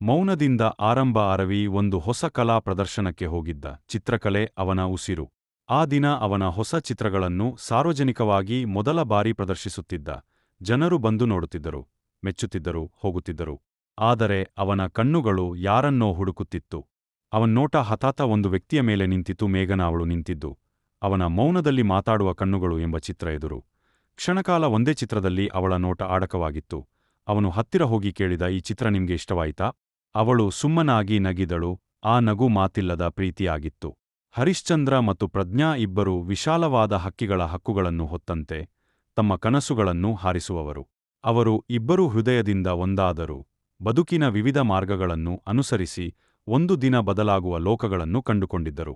ಮೌನದಿಂದ ಆರಂಭ ಅರವಿ ಒಂದು ಹೊಸ ಕಲಾ ಪ್ರದರ್ಶನಕ್ಕೆ ಹೋಗಿದ್ದ ಚಿತ್ರಕಲೆ ಅವನ ಉಸಿರು. ಆ ದಿನ ಅವನ ಹೊಸ ಚಿತ್ರಗಳನ್ನು ಸಾರ್ವಜನಿಕವಾಗಿ ಮೊದಲ ಬಾರಿ ಪ್ರದರ್ಶಿಸುತ್ತಿದ್ದ. ಜನರು ಬಂದು ನೋಡುತ್ತಿದ್ದರು, ಮೆಚ್ಚುತ್ತಿದ್ದರು, ಹೋಗುತ್ತಿದ್ದರು. ಆದರೆ ಅವನ ಕಣ್ಣುಗಳು ಯಾರನ್ನೋ ಹುಡುಕುತ್ತಿತ್ತು. ಅವನ್ನೋಟ ಹತಾತ ಒಂದು ವ್ಯಕ್ತಿಯ ಮೇಲೆ ನಿಂತಿತು ಮೇಘನ ಅವಳು ನಿಂತಿದ್ದು. ಅವನ ಮೌನದಲ್ಲಿ ಮಾತಾಡುವ ಕಣ್ಣುಗಳು ಎಂಬ ಚಿತ್ರ ಎದುರು. ಕ್ಷಣಕಾಲ ಒಂದೇ ಚಿತ್ರದಲ್ಲಿ ಅವಳ ನೋಟ ಆಡಕವಾಗಿತ್ತು. ಅವನು ಹತ್ತಿರ ಹೋಗಿ ಕೇಳಿದ, ಈ ಚಿತ್ರ ನಿಮ್ಗೆ ಇಷ್ಟವಾಯಿತಾ? ಅವಳು ಸುಮ್ಮನಾಗಿ ನಗಿದಳು, ಆ ನಗು ಮಾತಿಲ್ಲದ ಪ್ರೀತಿಯಾಗಿತ್ತು. ಹರಿಶ್ಚಂದ್ರ ಮತ್ತು ಪ್ರಜ್ಞಾ ಇಬ್ಬರು ವಿಶಾಲವಾದ ಹಕ್ಕಿಗಳ ಹಕ್ಕುಗಳನ್ನು ಹೊತ್ತಂತೆ ತಮ್ಮ ಕನಸುಗಳನ್ನು ಹಾರಿಸುವವರು. ಅವರು ಇಬ್ಬರೂ ಹೃದಯದಿಂದ ಒಂದಾದರು, ಬದುಕಿನ ವಿವಿಧ ಮಾರ್ಗಗಳನ್ನು ಅನುಸರಿಸಿ ಒಂದು ದಿನ ಬದಲಾಗುವ ಲೋಕಗಳನ್ನು ಕಂಡುಕೊಂಡಿದ್ದರು.